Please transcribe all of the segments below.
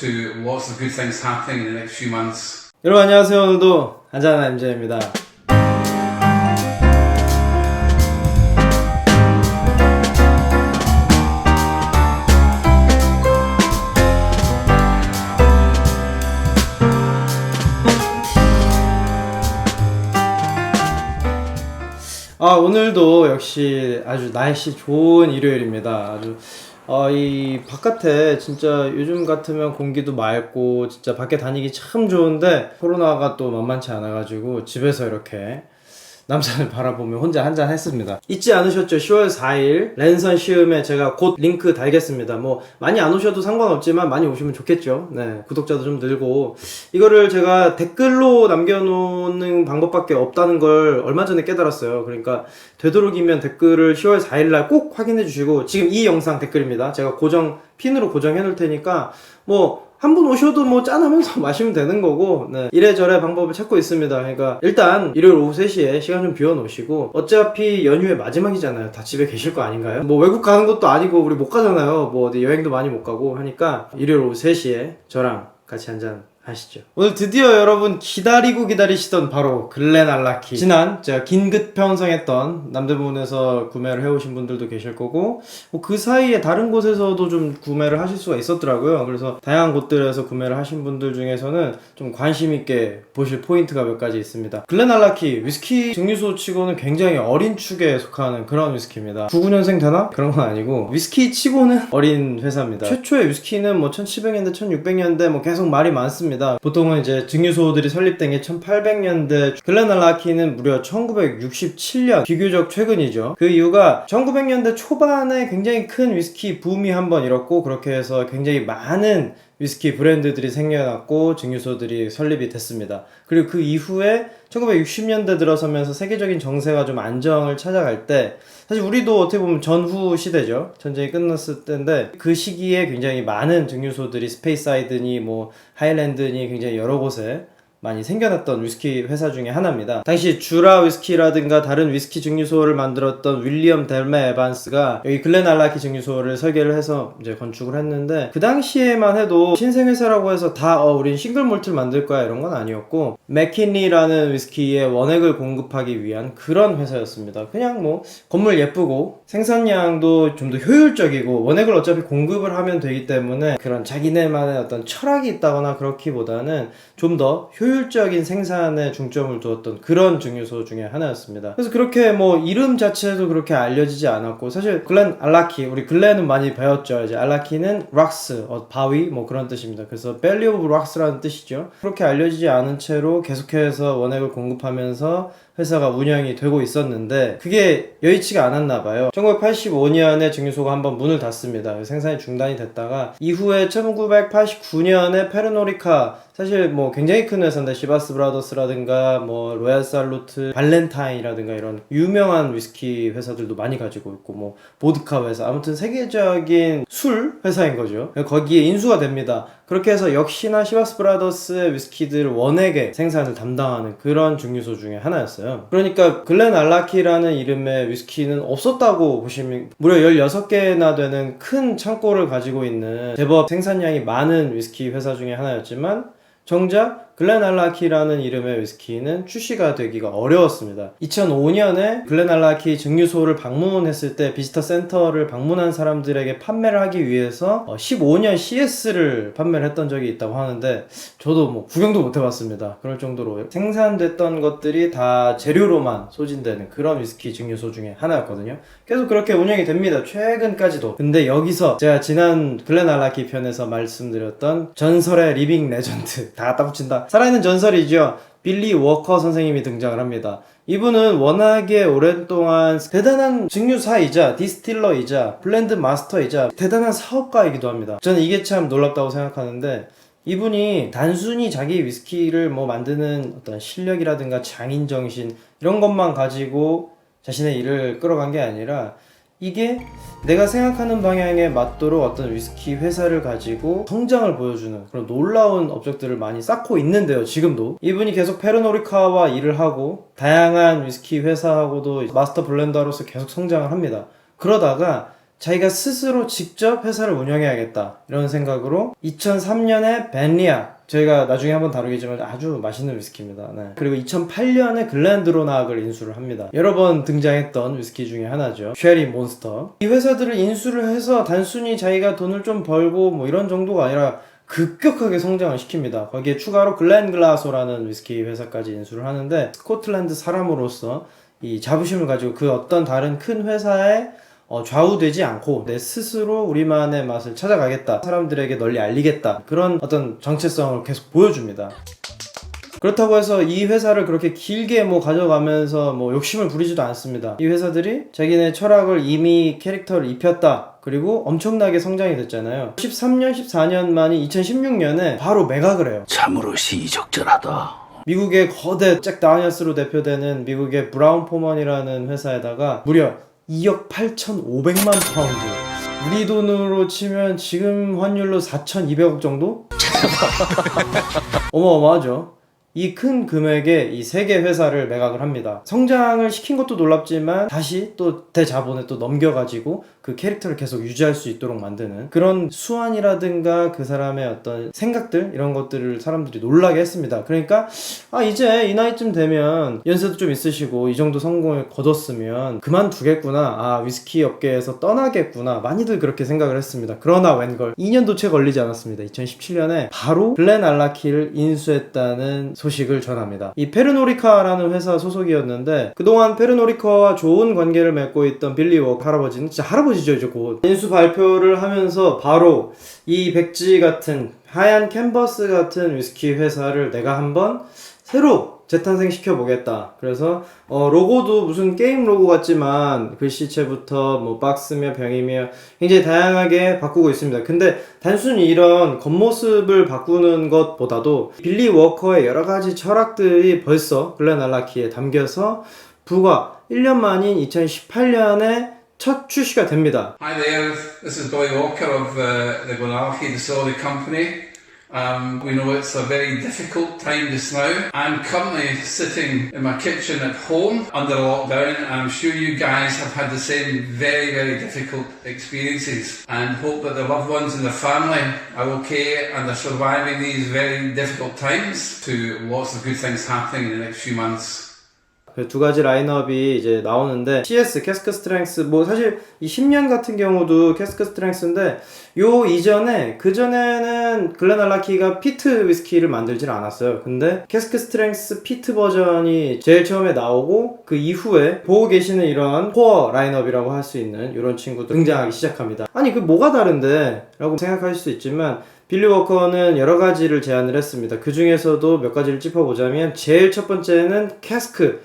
to lots of good things happening in the next few months. 여러분 안녕하세요. 오늘도 한잔한 MJ입니다. 아 오늘도 역시 아주 날씨 좋은 일요일입니다. 아주 어, 이 바깥에 진짜 요즘 같으면 공기도 맑고 진짜 밖에 다니기 참 좋은데 코로나가 또 만만치 않아가지고 집에서 이렇게 남산을 바라보며 혼자 한잔 했습니다. 잊지 않으셨죠? 10월 4일 랜선 시음에 제가 곧 링크 달겠습니다. 뭐 많이 안 오셔도 상관없지만 많이 오시면 좋겠죠. 네, 구독자도 좀 늘고 이거를 제가 댓글로 남겨놓는 방법밖에 없다는 걸 얼마 전에 깨달았어요. 그러니까 되도록이면 댓글을 10월 4일날 꼭 확인해 주시고 지금 이 영상 댓글입니다. 제가 고정 핀으로 고정해 놓을 테니까 뭐 한 분 오셔도 뭐 짠하면서 마시면 되는 거고 네. 이래저래 방법을 찾고 있습니다 그러니까 일단 일요일 오후 3시에 시간 좀 비워 놓으시고 어차피 연휴의 마지막이잖아요 다 집에 계실 거 아닌가요? 뭐 외국 가는 것도 아니고 우리 못 가잖아요 뭐 어디 여행도 많이 못 가고 하니까 일요일 오후 3시에 저랑 같이 한잔 하시죠. 오늘 드디어 여러분 기다리고 기다리시던 바로 글렌 알라키. 지난 제가 긴급 편성했던 남대문에서 구매를 해오신 분들도 계실 거고 뭐 그 사이에 다른 곳에서도 좀 구매를 하실 수가 있었더라고요. 그래서 다양한 곳들에서 구매를 하신 분들 중에서는 좀 관심 있게 보실 포인트가 몇 가지 있습니다. 글렌 알라키 위스키 증류소 치고는 굉장히 어린 축에 속하는 그런 위스키입니다. 99년생 되나? 그런 건 아니고 위스키 치고는 어린 회사입니다. 최초의 위스키는 뭐 1700년대, 1600년대 뭐 계속 말이 많습니다. 보통은 이제 증류소들이 설립된 게 1800년대, 글렌 알라키는 무려 1967년, 비교적 최근이죠. 그 이유가 1900년대 초반에 굉장히 큰 위스키 붐이 한번 일었고 그렇게 해서 굉장히 많은 위스키 브랜드들이 생겨났고 증류소들이 설립이 됐습니다. 그리고 그 이후에 1960년대 들어서면서 세계적인 정세가 좀 안정을 찾아갈 때 사실 우리도 어떻게 보면 전후 시대죠. 전쟁이 끝났을 때인데 그 시기에 굉장히 많은 증류소들이 스페이사이드니 뭐 하일랜드니 굉장히 여러 곳에 많이 생겨났던 위스키 회사 중에 하나입니다. 당시 주라 위스키라든가 다른 위스키 증류소를 만들었던 윌리엄 델메 에반스가 여기 글렌 알라키 증류소를 설계를 해서 이제 건축을 했는데 그 당시에만 해도 신생 회사라고 해서 다 어, 우린 싱글 몰트를 만들 거야 이런 건 아니었고 맥킨리라는 위스키의 원액을 공급하기 위한 그런 회사였습니다. 그냥 뭐 건물 예쁘고 생산량도 좀 더 효율적이고 원액을 어차피 공급을 하면 되기 때문에 그런 자기네만의 어떤 철학이 있다거나 그렇기보다는 좀 더 효율 적인 생산에 중점을 두었던 그런 증류소 중에 하나였습니다. 그래서 그렇게 뭐 이름 자체도 그렇게 알려지지 않았고 사실 글렌 알라키 우리 글렌은 많이 배웠죠. 이제 알라키는 락스 어, 바위 뭐 그런 뜻입니다. 그래서 벨리 오브 락스라는 뜻이죠. 그렇게 알려지지 않은 채로 계속해서 원액을 공급하면서 회사가 운영이 되고 있었는데 그게 여의치가 않았나 봐요. 1985년에 증류소가 한번 문을 닫습니다. 생산이 중단이 됐다가 이후에 1989년에 페르노리카 사실 뭐 굉장히 큰 회사인데 시바스 브라더스라든가 뭐 로얄 살루트, 발렌타인이라든가 이런 유명한 위스키 회사들도 많이 가지고 있고 뭐 보드카 회사 아무튼 세계적인 술 회사인 거죠. 거기에 인수가 됩니다. 그렇게 해서 역시나 시바스 브라더스의 위스키들 원액의 생산을 담당하는 그런 증류소 중에 하나였어요. 그러니까 글렌 알라키라는 이름의 위스키는 없었다고 보시면 무려 16개나 되는 큰 창고를 가지고 있는 제법 생산량이 많은 위스키 회사 중에 하나였지만 정작 글렌 알라키라는 이름의 위스키는 출시가 되기가 어려웠습니다. 2005년에 글렌 알라키 증류소를 방문했을 때 비지터 센터를 방문한 사람들에게 판매를 하기 위해서 어, 15년 CS를 판매를 했던 적이 있다고 하는데 저도 뭐 구경도 못 해봤습니다. 그럴 정도로 생산됐던 것들이 다 재료로만 소진되는 그런 위스키 증류소 중에 하나였거든요. 계속 그렇게 운영이 됩니다. 최근까지도. 근데 여기서 제가 지난 글렌 알라키 편에서 말씀드렸던 전설의 리빙 레전드 다 갖다 붙인다. 살아있는 전설이죠. 빌리 워커 선생님이 등장을 합니다. 이분은 워낙에 오랫동안 대단한 증류사이자 디스틸러이자 블렌드 마스터이자 대단한 사업가이기도 합니다. 저는 이게 참 놀랍다고 생각하는데 이분이 단순히 자기 위스키를 뭐 만드는 어떤 실력이라든가 장인 정신 이런 것만 가지고 자신의 일을 끌어간 게 아니라 이게 내가 생각하는 방향에 맞도록 어떤 위스키 회사를 가지고 성장을 보여주는 그런 놀라운 업적들을 많이 쌓고 있는데요, 지금도. 이분이 계속 페르노리카와 일을 하고, 다양한 위스키 회사하고도 마스터 블렌더로서 계속 성장을 합니다. 그러다가 자기가 스스로 직접 회사를 운영해야겠다 이런 생각으로 2003년에 벤리아 저희가 나중에 한번 다루겠지만 아주 맛있는 위스키입니다. 네. 그리고 2008년에 글렌드로낙을 인수를 합니다. 여러 번 등장했던 위스키 중에 하나죠. 쉐리 몬스터. 이 회사들을 인수를 해서 단순히 자기가 돈을 좀 벌고 뭐 이런 정도가 아니라 급격하게 성장을 시킵니다. 거기에 추가로 글렌글라소라는 위스키 회사까지 인수를 하는데 스코틀랜드 사람으로서 이 자부심을 가지고 그 어떤 다른 큰 회사에 어, 좌우되지 않고 내 스스로 우리만의 맛을 찾아가겠다. 사람들에게 널리 알리겠다. 그런 어떤 정체성을 계속 보여줍니다. 그렇다고 해서 이 회사를 그렇게 길게 뭐 가져가면서 뭐 욕심을 부리지도 않습니다. 이 회사들이 자기네 철학을 이미 캐릭터를 입혔다. 그리고 엄청나게 성장이 됐잖아요. 13년, 14년 만이 2016년에 바로 매각을 해요. 참으로 시의적절하다. 미국의 거대 잭 다니엘스로 대표되는 미국의 브라운 포먼이라는 회사에다가 무려 2억 8,500만 파운드. 우리 돈으로 치면 지금 환율로 4,200억 정도? 어마어마하죠. 이 큰 금액에 이 세 개 회사를 매각을 합니다. 성장을 시킨 것도 놀랍지만 다시 또 대자본에 또 넘겨가지고 그 캐릭터를 계속 유지할 수 있도록 만드는 그런 수완이라든가 그 사람의 어떤 생각들 이런 것들을 사람들이 놀라게 했습니다. 그러니까 아 이제 이 나이쯤 되면 연세도 좀 있으시고 이 정도 성공을 거뒀으면 그만두겠구나 아 위스키 업계에서 떠나겠구나 많이들 그렇게 생각을 했습니다. 그러나 웬걸 2년도 채 걸리지 않았습니다. 2017년에 바로 글렌 알라키를 인수했다는 소식 을 전합니다. 이 페르노리카라는 회사 소속이었는데 그동안 페르노리카와 좋은 관계를 맺고 있던 빌리 워 할아버지는 진짜 할아버지죠 이제 곧 인수 발표를 하면서 바로 이 백지 같은 하얀 캔버스 같은 위스키 회사를 내가 한번 새로 재탄생 시켜보겠다. 그래서 어, 로고도 무슨 게임 로고 같지만 글씨체부터 뭐 박스며 병이며 굉장히 다양하게 바꾸고 있습니다. 근데 단순히 이런 겉모습을 바꾸는 것보다도 빌리 워커의 여러 가지 철학들이 벌써 글렌 알라키에 담겨서 불과 1년 만인 2018년에 첫 출시가 됩니다. Hi there, this is Billy Walker of uh, the Glenalchie Distillery Company. Um, we know it's a very difficult time just now. I'm currently sitting in my kitchen at home under lockdown, and I'm sure you guys have had the same very, very difficult experiences. And hope that the loved ones and the family are okay and are surviving these very difficult times. To lots of good things happening in the next few months. 그두 가지 라인업이 이제 나오는데 CS 캐스크 스트렝스 뭐 사실 이 10년 같은 경우도 캐스크 스트렝스인데 요 이전에 그 전에는 글렌알라키가 피트 위스키를 만들질 않았어요. 근데 캐스크 스트렝스 피트 버전이 제일 처음에 나오고 그 이후에 보고 계시는 이런 코어 라인업이라고 할 수 있는 이런 친구들 등장하기 시작합니다. 아니 그 뭐가 다른데? 라고 생각하실 수 있지만 빌리 워커는 여러 가지를 제안을 했습니다. 그 중에서도 몇 가지를 짚어보자면 제일 첫 번째는 캐스크.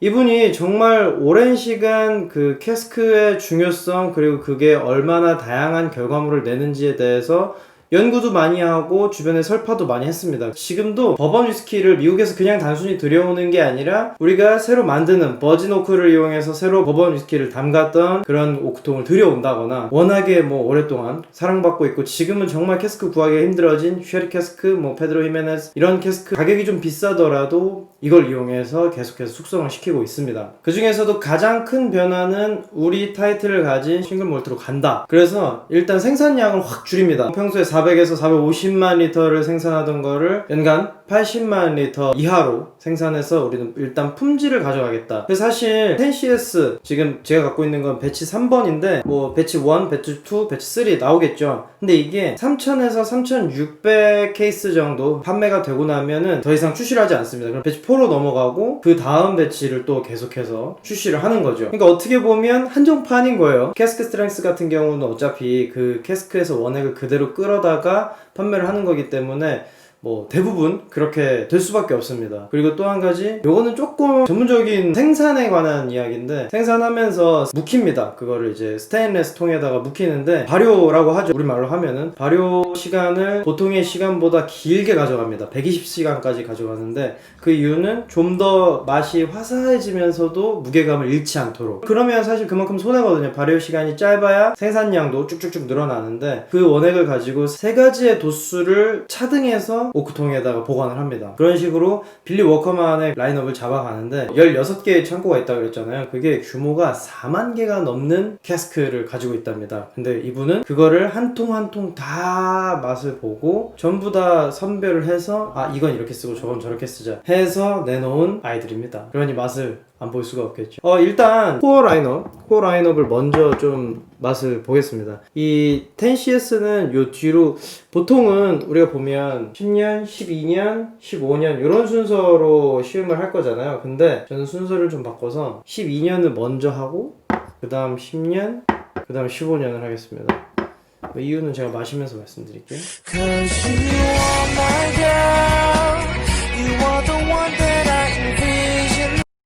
이분이 정말 오랜 시간 그 캐스크의 중요성 그리고 그게 얼마나 다양한 결과물을 내는지에 대해서 연구도 많이 하고 주변에 설파도 많이 했습니다. 지금도 버번 위스키를 미국에서 그냥 단순히 들여오는 게 아니라 우리가 새로 만드는 버진 오크를 이용해서 새로 버번 위스키를 담갔던 그런 오크통을 들여온다거나 워낙에 뭐 오랫동안 사랑받고 있고 지금은 정말 캐스크 구하기가 힘들어진 쉐리 캐스크, 뭐 페드로 히메네스 이런 캐스크 가격이 좀 비싸더라도 이걸 이용해서 계속해서 숙성을 시키고 있습니다. 그 중에서도 가장 큰 변화는 우리 타이틀을 가진 싱글 몰트로 간다. 그래서 일단 생산량을 확 줄입니다. 평소에 400에서 450만 리터를 생산하던 거를 연간 80만 리터 이하로 생산해서 우리는 일단 품질을 가져가겠다. 사실 10CS 지금 제가 갖고 있는 건 배치 3번인데 뭐 배치 1, 배치 2, 배치 3 나오겠죠. 근데 이게 3000에서 3600 케이스 정도 판매가 되고 나면은 더 이상 출시를 하지 않습니다. 그럼 배치 4로 넘어가고 그 다음 배치를 또 계속해서 출시를 하는 거죠. 그러니까 어떻게 보면 한정판인 거예요. 캐스크 스트렝스 같은 경우는 어차피 그 캐스크에서 원액을 그대로 끌어다가 판매를 하는 거기 때문에 뭐 대부분 그렇게 될 수밖에 없습니다. 그리고 또 한 가지 요거는 조금 전문적인 생산에 관한 이야기인데 생산하면서 묵힙니다. 그거를 이제 스테인레스 통에다가 묵히는데 발효라고 하죠. 우리말로 하면은 발효 시간을 보통의 시간보다 길게 가져갑니다. 120시간까지 가져가는데 그 이유는 좀 더 맛이 화사해지면서도 무게감을 잃지 않도록 그러면 사실 그만큼 손해거든요. 발효 시간이 짧아야 생산량도 쭉쭉쭉 늘어나는데 그 원액을 가지고 세 가지의 도수를 차등해서 오크통에다가 보관을 합니다. 그런 식으로 빌리 워커만의 라인업을 잡아가는데 16개의 창고가 있다고 그랬잖아요. 그게 규모가 4만 개가 넘는 캐스크를 가지고 있답니다. 근데 이분은 그거를 한 통 한 통 다 맛을 보고 전부 다 선별을 해서 아 이건 이렇게 쓰고 저건 저렇게 쓰자 해서 내놓은 아이들입니다. 그러니 맛을 안 볼 수가 없겠죠. 어 일단 코어 라인업, 코어 라인업을 먼저 좀 맛을 보겠습니다. 이 10CS는 요 뒤로 보통은 우리가 보면 10년, 12년, 15년 이런 순서로 시음을 할 거잖아요. 근데 저는 순서를 좀 바꿔서 12년을 먼저 하고 그 다음 10년, 그 다음 15년을 하겠습니다. 그 이유는 제가 마시면서 말씀드릴게요.